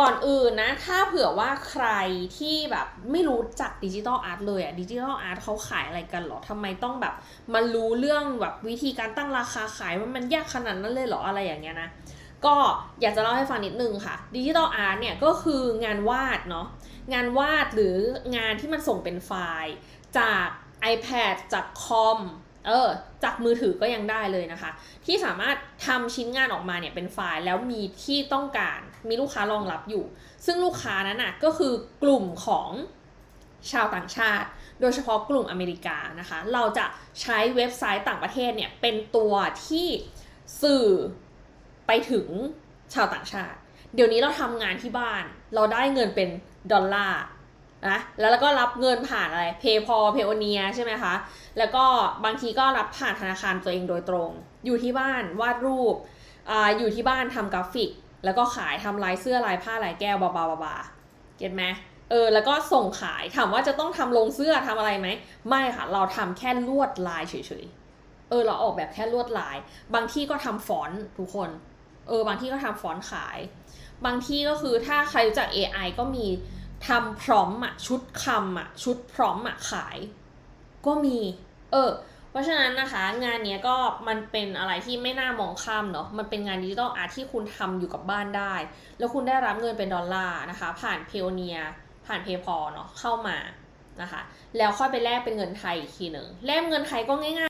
ก่อนอื่นนะ ถ้าเผื่อว่าใครที่แบบไม่รู้จักดิจิทัลอาร์ตเลยอะดิจิทัลอาร์ตเขาขายอะไรกันหรอทำไมต้องแบบมารู้เรื่องแบบวิธีการตั้งราคาขายว่ามันยากขนาดนั้นเลยเหรออะไรอย่างเงี้ยนะก็อยากจะเล่าให้ฟังนิดนึงค่ะดิจิทัลอาร์ตเนี่ยก็คืองานวาดเนาะงานวาดหรืองานที่มันส่งเป็นไฟล์ จาก iPad จากคอม เออจากมือถือก็ยังได้เลยนะคะ ที่สามารถทำชิ้นงานออกมาเนี่ยเป็นไฟล์แล้วมีที่ต้องการมีลูกค้ารองรับอยู่ ซึ่งลูกค้านั้นน่ะก็คือกลุ่มของชาวต่างชาติ โดยเฉพาะกลุ่มอเมริกานะคะ เราจะใช้เว็บไซต์ต่างประเทศเนี่ยเป็นตัวที่สื่อไปถึงชาวต่างชาติ เดี๋ยวนี้เราทำงานที่บ้าน เราได้เงินเป็นดอลลาร์ นะแล้วเราก็รับเงินผ่านอะไร PayPal p a y o n e e r ใช่ไหมคะแล้วก็บางทีก็รับผ่านธนาคารตัวเองโดยตรง อยู่ที่บ้านวาดรูปอ่าอยู่ที่บ้านทำกราฟิก แล้วก็ขายทำลายเสื้อลายผ้าลายแก้วบาบาบาบาเก็ตไหมเออแล้วก็ส่งขายถามว่าจะต้องทำลงเสื้อทำอะไรไหมไม่ค่ะ เราทำแค่ลวดลายเฉยๆเออเราออกแบบแค่ลวดลาย บางที่ก็ทำฟอนต์ทุกคนเออบางที่ก็ทำฟอนต์ขาย บางที่ก็คือถ้าใครรู้จัก AI ก็มี ทำพร้อมอะชุดคำอะชุดพร้อมอะขาย ก็มี เออ เพราะฉะนั้นนะคะ งานเนี้ยก็มันเป็นอะไรที่ไม่น่ามองข้ามเนาะมันเป็นงานดิจิทัลอาร์ตที่คุณทำอยู่กับบ้านได้ แล้วคุณได้รับเงินเป็นดอลลาร์นะคะ ผ่านเพโอเนียผ่านเพย์พอเนาะเข้ามานะคะ แล้วค่อยไปแลกเป็นเงินไทยอีกทีหนึ่งแลกเงินไทยก็ง่าย